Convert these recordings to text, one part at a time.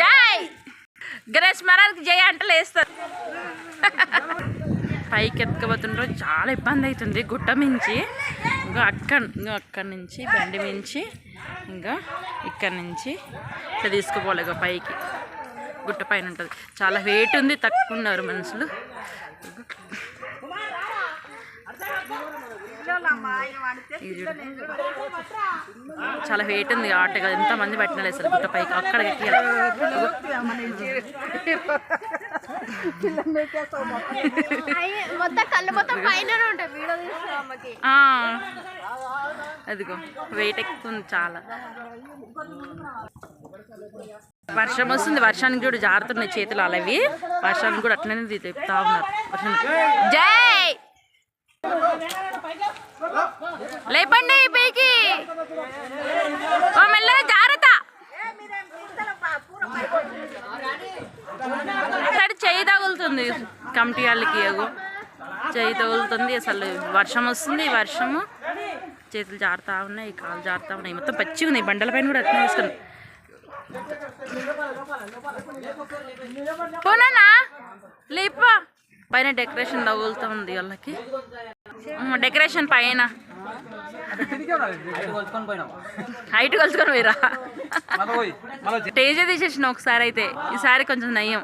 జై! గణేష్ మహారాజ్కి జై అంటలు వేస్తారు పైకి ఎత్తుకుపోతుండ్రో. చాలా ఇబ్బంది అవుతుంది. గుట్ట మించి ఇంకా అక్కడ అక్కడి నుంచి బండి మించి ఇంకా ఇక్కడి నుంచి. ఇట్లా తీసుకోవాలి పైకి. గుట్ట పైన ఉంటుంది. చాలా వెయిట్ ఉంది తక్కువ ఉన్నారు మనుషులు ఇది చూడు. చాలా వెయిట్ ఉంది ఆట కదా ఎంతమంది పట్టిన అసలు గుట్ట పైకి? అక్కడ ఆ, అదిగో వెయిట్ ఎక్కుతుంది చాలా. వర్షం వస్తుంది వర్షానికి కూడా జారుతున్నాయి చేతులు అలావి. వర్షానికి కూడా అట్లనే తెప్తా ఉన్నారు. వర్షం లేపండి పైకి. ఓ మెల్లగా జాగ్రత్త. సరే చెయ్యి తగులుతుంది. కమిటీ వాళ్ళకి ఏగో చెయ్యి తగులుతుంది. అసలు వర్షం వస్తుంది వర్షము. చేతులు జారుతా ఉన్నాయి కాలు జారుతా ఉన్నాయి. మొత్తం పచ్చిగా ఉన్నాయి. బండల పైన కూడా అట్లా వేసుకుని పోనా లేప. పైన డెకరేషన్ తగులుతుంది వాళ్ళకి. డెకరేషన్ పైన. హైట్ కలుసుకొని పోయిరా స్టేజ్ తీసేసిన ఒకసారి అయితే. ఈసారి కొంచెం నయ్యం.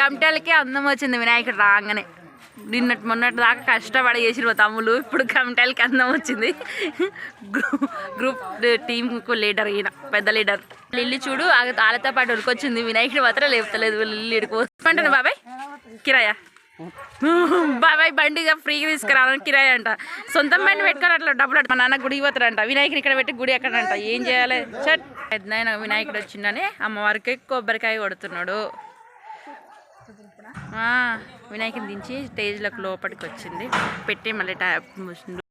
కమిటాలకి అందం వచ్చింది వినాయకుడు రాగానే. నిన్నటి మొన్నటి దాకా కష్టపడి చేసిన తమ్ములు ఇప్పుడు కమిటాలకి అందం వచ్చింది. గ్రూప్ టీంకు లీడర్ ఈయన పెద్ద లీడర్. లిల్లి చూడు ఆ- వాళ్ళతో పాటు ఉరికొచ్చింది. వినాయకుడు మాత్రం లేపుతలేదు. లిల్లి ఇడుకోమంటాను బాబాయ్? కిరాయా? బాబాయ్ బండి ఫ్రీగా తీసుకురావాలని కిరాయి అంట. సొంతం బండి పెట్టుకొని అట్లా డబ్బులు మా నాన్న గుడికి పోతారంట వినాయకుని ఇక్కడ పెట్టి గుడి ఎక్కడంట. ఏం చేయాలి? చట్. పెద్దనాయన వినాయకుడు వచ్చిందని అమ్మవారికి కొబ్బరికాయ కొడుతున్నాడు. ఆ, వినాయకుని దించి స్టేజ్లకు లోపలికి వచ్చింది. పెట్టి మళ్ళీ ట్యాప్